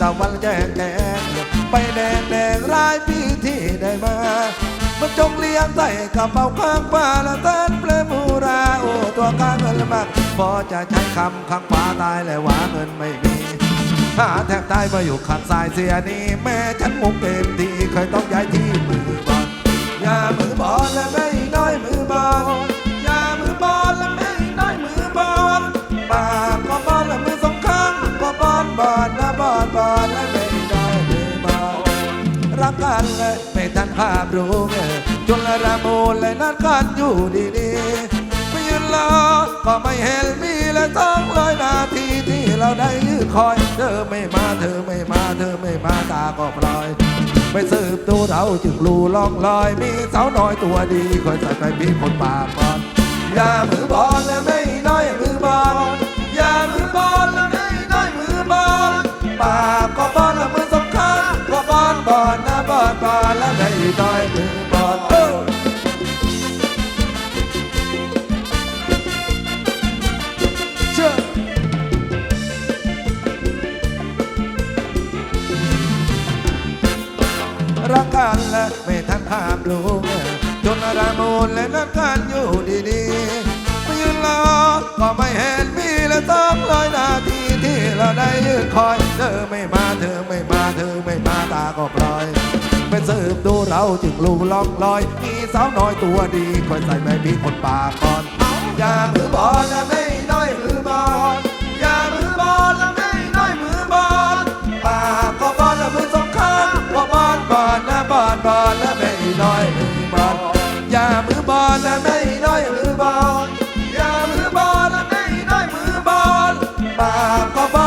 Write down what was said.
ตะวันแยงแดงไปแดงแดงรายปีที่ได้มามันจงเลี้ยงใส่กระเป๋าข้างฟ้าและเต้นเปลมูราโอตัวกางเงินมากพอจะใช้คำข้างขวาตายและหวาเงินไม่มีหาแทบตายมาอยู่ข้างซ้ายเสียนี่แม่ฉันมุกเต็มทีเคยต้องย้ายที่มือบอลอย่ามือบอลและไม่น้อยมือบอลอย่ามือบอลและไม่น้อยมือบอลปากก็บอลและมือสองข้างก็บอลบอล กันเลยไม่ทันภาพรู้เงจนละระมูลเลยนัดกันอยู่ดีๆไม่ยืนรอก็ไม่เห็นมีและต้องร้อยนาทีที่เราได้ยืนคอย เธอไม่มาเธอไม่มาเธอไม่มาตาก็ปลอยไปสืบดูเราจึงรู้ล่องลอย มีสาวน้อยตัวดีคอยใส่ไปมีคนปากบอลอย่ามือบอลและไม่น้อยมือบอลอย่ามือบอลและไม่น้อยมือบอลปากก็บ รักกันและไม่ทันภาพรู้จนระมูลและนัดกันอยู่ดีๆไม่ยืนรอก็ไม่เห็นมีและต้องร้อยนาทีที่เราได้ยืนคอย เธอไม่มาเธอไม่มาเธอไม่มาตาก็ปล่อยไปสืบดูเราจึงรู้ล่องลอย มีสาวน้อยตัวดีคอยใส่แม่พี่คนปากก่อนอย่ามือบอลและไม่ Có